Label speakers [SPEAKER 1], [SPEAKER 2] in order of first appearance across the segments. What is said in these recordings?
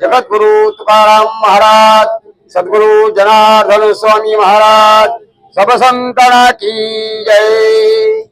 [SPEAKER 1] जगद्गुरु तुकाराम महाराज सद्गुरु जनार्दन स्वामी महाराज सबसंतना की जय.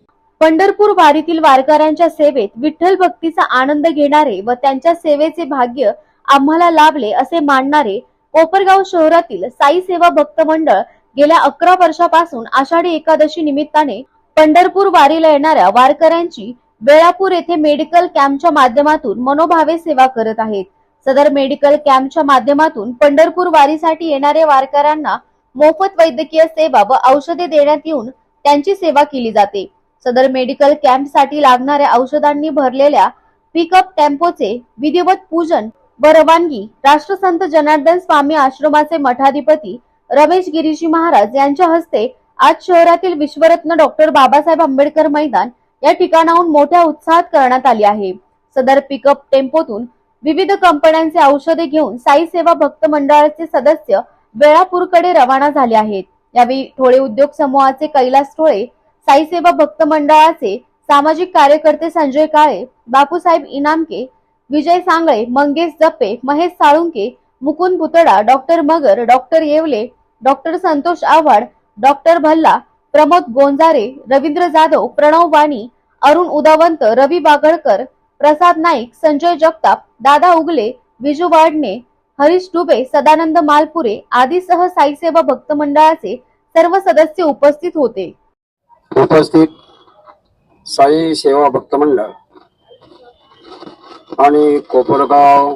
[SPEAKER 2] पंढरपूर वारीतील वारकऱ्यांच्या सेवेत विठ्ठल भक्तीचा आनंद घेणारे व त्यांच्या सेवेचे भाग्य आम्हाला लाभले असे मानणारे कोपरगाव शहरातील साई सेवा भक्त मंडळ गेल्या अकरा वर्षापासून आषाढी एकादशी निमित्ताने पंढरपूर वारीला येणाऱ्या वारकऱ्यांची वेळापूर येथे मेडिकल कॅम्पच्या माध्यमातून मनोभावे सेवा करत आहेत. सदर मेडिकल कॅम्पच्या माध्यमातून पंढरपूर वारीसाठी येणाऱ्या वारकऱ्यांना मोफत वैद्यकीय सेवा व औषधे देण्यात येऊन त्यांची सेवा केली जाते. सदर मेडिकल कॅम्पसाठी लागणाऱ्या औषधांनी भरलेल्या पिकअप टेम्पोचे विधिवत पूजन व रवानगी राष्ट्रसंत जनार्दन स्वामी आश्रमाचे मठाधिपती रमेश गिरीजी महाराज यांच्या हस्ते आज शहरातील विश्वरत्न डॉक्टर बाबासाहेब आंबेडकर मैदान या ठिकाणाहून मोठ्या उत्साहात करण्यात आली आहे. सदर पिकअप टेम्पोतून विविध कंपन्यांचे औषधे घेऊन साई सेवा भक्त मंडळाचे सदस्य वेळापूरकडे रवाना झाले आहेत. यावेळी ठोळे उद्योग समूहाचे कैलास ठोळे साई सेवा भक्त मंडळाचे सामाजिक कार्यकर्ते Sanjay Kale Bapusaheb Inamke Vijay Sangle Mangesh Jappe Mahesh Salunke Mukund Putda doctor Magar doctor Yewale doctor Santosh Awhad doctor Bhalla Pramod Gonjare Ravindra Jadhav Pranav Wani Arun Udawant Ravi Bagadkar Prasad Naik Sanjay Jagtap Dada Ugale Viju वाडणे Harish डुबे सदानंद मालपुरे आदीसह साई सेवा भक्त मंडळाचे सर्व सदस्य उपस्थित होते.
[SPEAKER 1] उपस्थित साई सेवा भक्त मंडळ आणि कोपरगाव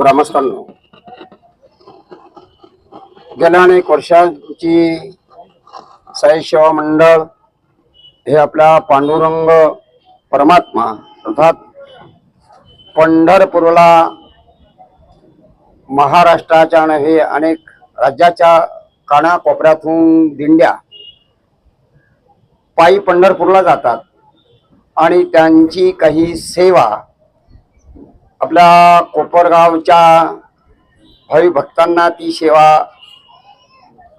[SPEAKER 1] ग्रामस्थांनो गेल्या अनेक वर्षांची साई सेवा मंडळ हे आपल्या पांडुरंग परमात्मा अर्थात पंढरपूरला महाराष्ट्राच्या नव्हे अनेक राज्याच्या कानाकोपऱ्यातून दिंड्या पायी पंढरपूरला जातात आणि त्यांची काही सेवा आपल्या कोपरगावच्या भावी भक्तांना ती सेवा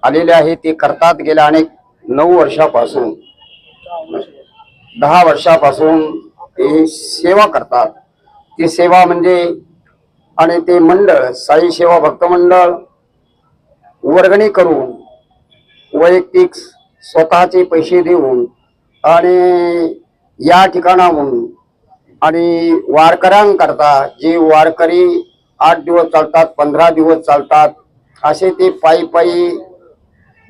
[SPEAKER 1] आलेली आहे ते करतात गेल्या अनेक नऊ वर्षापासून. दहा वर्षापासून ते सेवा करतात. ती सेवा म्हणजे आणि ते मंडळ साई सेवा भक्त मंडळ वर्गणी करून वैयक्तिक स्वतःचे पैसे देऊन आणि या ठिकाणाहून आणि वारकऱ्यांकरता जे वारकरी आठ दिवस चालतात पंधरा दिवस चालतात असे ते पायी पायी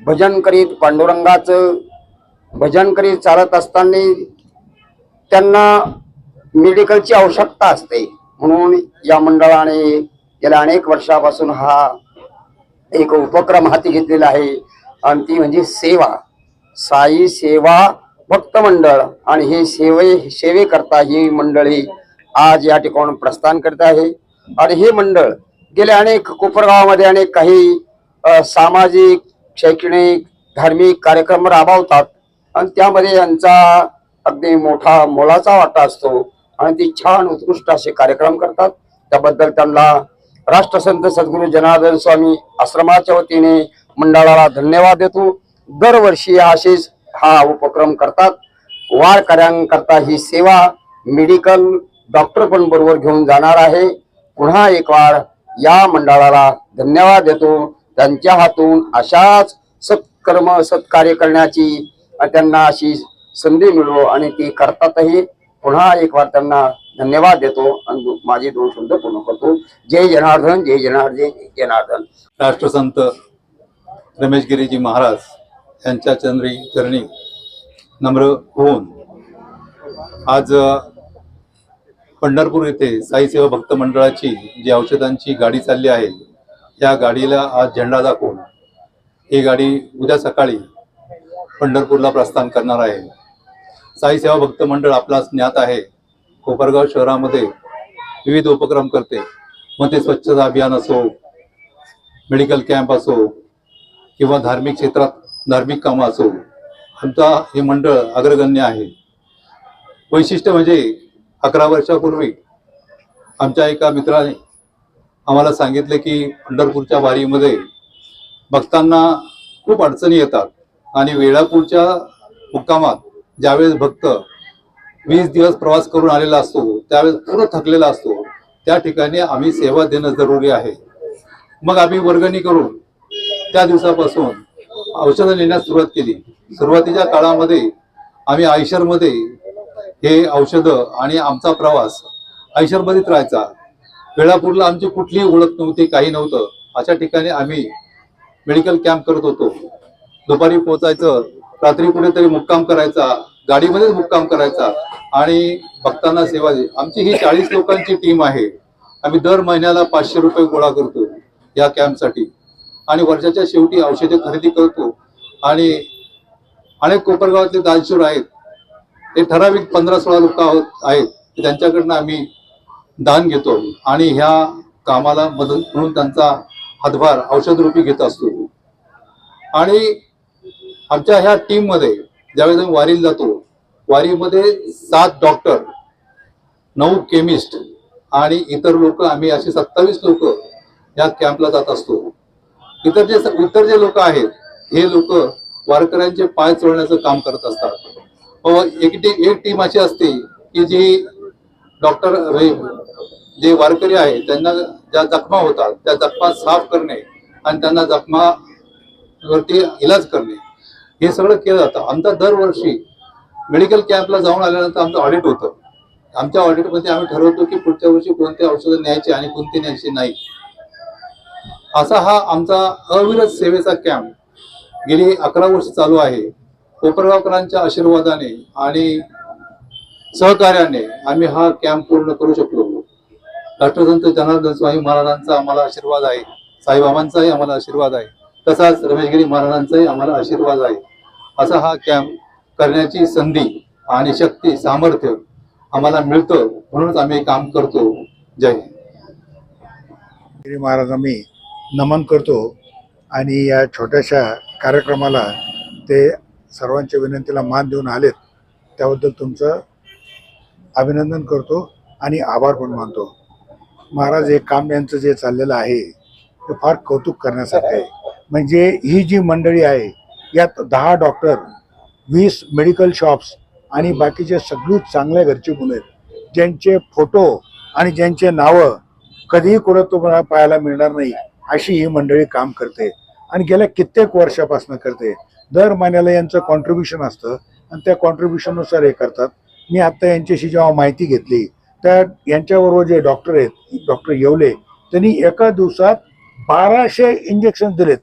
[SPEAKER 1] भजन करीत पांडुरंगाचं भजन करीत चालत असताना त्यांना मेडिकलची आवश्यकता असते. म्हणून या मंडळाने गेल्या अनेक वर्षापासून हा एक उपक्रम हाती घेतलेला आहे. आणि ती म्हणजे सेवा. साई सेवा भक्त मंडळ. आणि हे सेवे सेवेकरता ही मंडळी आज या ठिकाणून प्रस्थान करत आहे. आणि हे मंडळ गेल्या अनेक कोपरगावामध्ये अनेक काही सामाजिक शैक्षणिक धार्मिक कार्यक्रम राबवतात. आणि त्यामध्ये यांचा अगदी मोठा मोलाचा वाटा असतो आणि ती छान उत्कृष्ट असे कार्यक्रम करतात. त्याबद्दल त्यांना राष्ट्रसंत सद्गुरू जनार्दन स्वामी आश्रमाच्या वतीने मंडळाला धन्यवाद देतो. दरवर्षी असेच हा उपक्रम करतात. वारकऱ्यांकरता ही सेवा मेडिकल डॉक्टर पण बरोबर घेऊन जाणार आहे. पुन्हा एक वार या मंडळाला धन्यवाद देतो. त्यांच्या हातून अशाच सत्कर्म सत्कार्य करण्याची त्यांना अशी संधी मिळवो आणि ती करतातही. पुन्हा एक वार त्यांना धन्यवाद देतो आणि माझे दोन शब्द पूर्ण करतो. जय जनार्दन जय जनार्दन जनार्दन.
[SPEAKER 3] राष्ट्रसंत रमेश गिरीजी महाराज यांच्या चंद्री चरणी नम्र होऊन आज पंढरपूर येथे साईसेवा भक्त मंडळाची जी औषधांची गाडी चालली आहे या गाडीला आज झेंडा दाखवून ही गाडी उद्या सकाळी पंढरपूरला प्रस्थान करणार आहे. साई सेवा भक्त मंडळ आपला ज्ञात आहे. कोपरगाव शहरामध्ये विविध उपक्रम करते. मग ते स्वच्छता अभियान असो मेडिकल कॅम्प असो किंवा धार्मिक क्षेत्रात धार्मिक कामं असो आमचा हे मंडळ अग्रगण्य आहे. वैशिष्ट्य म्हणजे अकरा वर्षापूर्वी आमच्या एका मित्राने आम्हाला सांगितले की पंढरपूरच्या वारीमध्ये भक्तांना खूप अडचणी येतात आणि वेळापूरच्या मुक्कामात ज्यावेळेस भक्त वीस दिवस प्रवास करून आलेला असतो त्यावेळेस पूर्ण थकलेला असतो त्या ठिकाणी आम्ही सेवा देणं जरुरी आहे. मग आम्ही वर्गणी करून त्या दिवसापासून औषधं नेण्यास सुरुवात केली. सुरुवातीच्या काळामध्ये आम्ही आयशरमध्ये हे औषधं आणि आमचा प्रवास आयशरमध्येच राहायचा. वेळापूरला आमची कुठलीही ओळख नव्हती काही नव्हतं. अशा ठिकाणी आम्ही मेडिकल कॅम्प करत होतो. दुपारी पोहोचायचं रात्री कुठेतरी मुक्काम करायचा गाडीमध्येच मुक्काम करायचा आणि भक्तांना सेवा दे. आमची ही चाळीस लोकांची टीम आहे. आम्ही दर महिन्याला पाचशे रुपये गोळा करतो या कॅम्पसाठी आणि वर्षाच्या शेवटी औषधे खरेदी करतो. आणि अनेक कोपरगावातले दानशूर आहेत. ते ठराविक पंधरा सोळा लोक आहेत त्यांच्याकडनं आम्ही दान घेतो आणि ह्या कामाला मदत म्हणून त्यांचा हातभार औषधरूपी घेत असतो. आणि आमच्या ह्या टीममध्ये ज्यावेळेस आम्ही वारीला जातो वारीमध्ये सात डॉक्टर नऊ केमिस्ट आणि इतर लोक आम्ही असे सत्तावीस लोक या कॅम्पला जात असतो. इतर जे इतर जे लोक आहेत हे लोक वारकऱ्यांचे पाय चोळण्याचं काम करत असतात. व एक टीम एक टीम अशी असते की जी डॉक्टर जे वारकरी आहेत त्यांना ज्या जखमा होतात त्या जखमा साफ करणे आणि त्यांना जखमा वरती इलाज करणे हे सगळं केलं जातं. आमचा दरवर्षी मेडिकल कॅम्पला जाऊन आल्यानंतर आमचं ऑडिट होतं. आमच्या ऑडिटमध्ये आम्ही ठरवतो की पुढच्या वर्षी कोणते औषधं न्यायची आणि कोणती न्यायची नाही. असा हा आमचा अविरत सेवेचा कॅम्प गेली अकरा वर्ष चालू आहे. कोपरगावकरांच्या आशीर्वादाने आणि सहकार्याने आम्ही हा कॅम्प पूर्ण करू शकलो. राष्ट्रसंत जनार्दन स्वामी महाराजांचा आम्हाला आशीर्वाद आहे. साईबाबांचाही आम्हाला आशीर्वाद आहे. तसाच रमेशगिरी महाराजांचाही आम्हाला आशीर्वाद आहे. असा हा कॅम्प करण्याची संधी आणि शक्ती सामर्थ्य आम्हाला मिळतं. म्हणूनच आम्ही काम करतो. जय
[SPEAKER 4] श्री महाराज आम्ही नमन करतो आणि या छोट्याशा कार्यक्रमाला ते सर्वांच्या विनंतीला मान देऊन आलेत. त्याबद्दल तुमचं अभिनंदन करतो आणि आभार पण मानतो. महाराज हे काम यांचं जे चाललेलं आहे ते फार कौतुक करण्यासारखं आहे. म्हणजे ही जी मंडळी आहे यात दहा डॉक्टर वीस मेडिकल शॉप्स आणि बाकीचे सगळीच चांगल्या घरची मुलं आहेत. ज्यांचे फोटो आणि ज्यांचे नावं कधीही कुठं तुम्हाला पाहायला मिळणार नाही अशी ही मंडळी काम करते आणि गेल्या कित्येक वर्षापासून करते. दर महिन्याला यांचं कॉन्ट्रीब्युशन असतं आणि त्या कॉन्ट्रीब्युशननुसार हे करतात. मी आत्ता यांच्याशी जेव्हा माहिती घेतली त्या यांच्याबरोबर जे डॉक्टर आहेत डॉक्टर येवले त्यांनी एका दिवसात बाराशे इंजेक्शन दिलेत.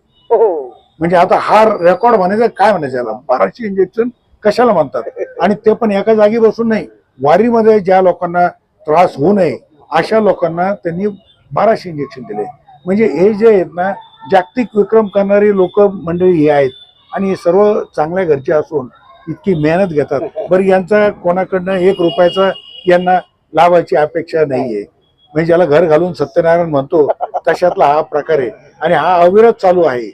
[SPEAKER 4] म्हणजे आता हा रेकॉर्ड म्हणायचं काय म्हणायचं याला? बाराशे इंजेक्शन कशाला म्हणतात? आणि ते पण एका जागी बसून नाही. वारीमध्ये ज्या लोकांना त्रास होऊ नये अशा लोकांना त्यांनी बाराशे इंजेक्शन दिले. म्हणजे हे जे आहेत ना जागतिक विक्रम करणारी लोक मंडळी हे आहेत. आणि हे सर्व चांगल्या घरचे असून इतकी मेहनत घेतात. बरं यांचा कोणाकडनं एक रुपयाचा यांना लाभाची अपेक्षा नाहीये. म्हणजे ज्याला घर घालून सत्यनारायण म्हणतो तशातला हा प्रकार आहे. आणि हा अविरत चालू आहे.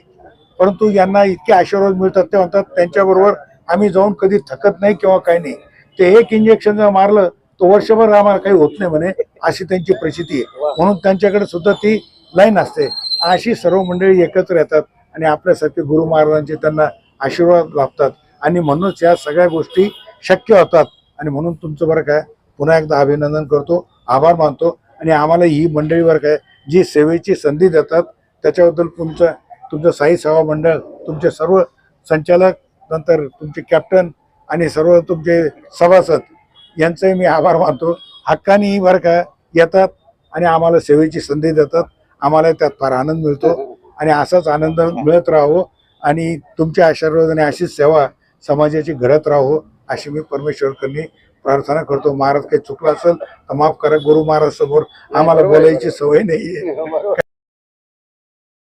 [SPEAKER 4] परंतु यांना इतके आशीर्वाद मिळतात ते म्हणतात त्यांच्याबरोबर आम्ही जाऊन कधी थकत नाही किंवा काही नाही. ते एक इंजेक्शन जर मारलं तर वर्षभर आम्हाला काही होत नाही म्हणे अशी त्यांची प्रचिती आहे. म्हणून त्यांच्याकडे सुद्धा ती लाईन असते. अशी सर्व मंडळी एकत्र येतात आणि आपल्यासारखे गुरु महाराजांचे त्यांना आशीर्वाद लाभतात. आणि म्हणूनच या सगळ्या गोष्टी शक्य होतात. आणि म्हणून तुमचं बरं काय पुन्हा एकदा अभिनंदन करतो आभार मानतो. आणि आम्हाला ही मंडळी बरं काय जी सेवेची संधी देतात त्याच्याबद्दल तुमचं तुमचं साई सेवा मंडळ तुमचे सर्व संचालक नंतर तुमचे कॅप्टन आणि सर्व तुमचे सभासद यांचे मी आभार मानतो. हक्काने बरं का येतात आणि आम्हाला सेवेची संधी देतात. आम्हाला त्यात फार आनंद मिळतो आणि असाच आनंद मिळत राहो आणि तुमच्या आशीर्वादाने अशीच सेवा समाजाची घडत राहो अशी मी परमेश्वरकडनी प्रार्थना करतो. महाराज काही चुकलं असेल तर माफ करा. गुरु महाराज समोर आम्हाला बोलायची सवय नाही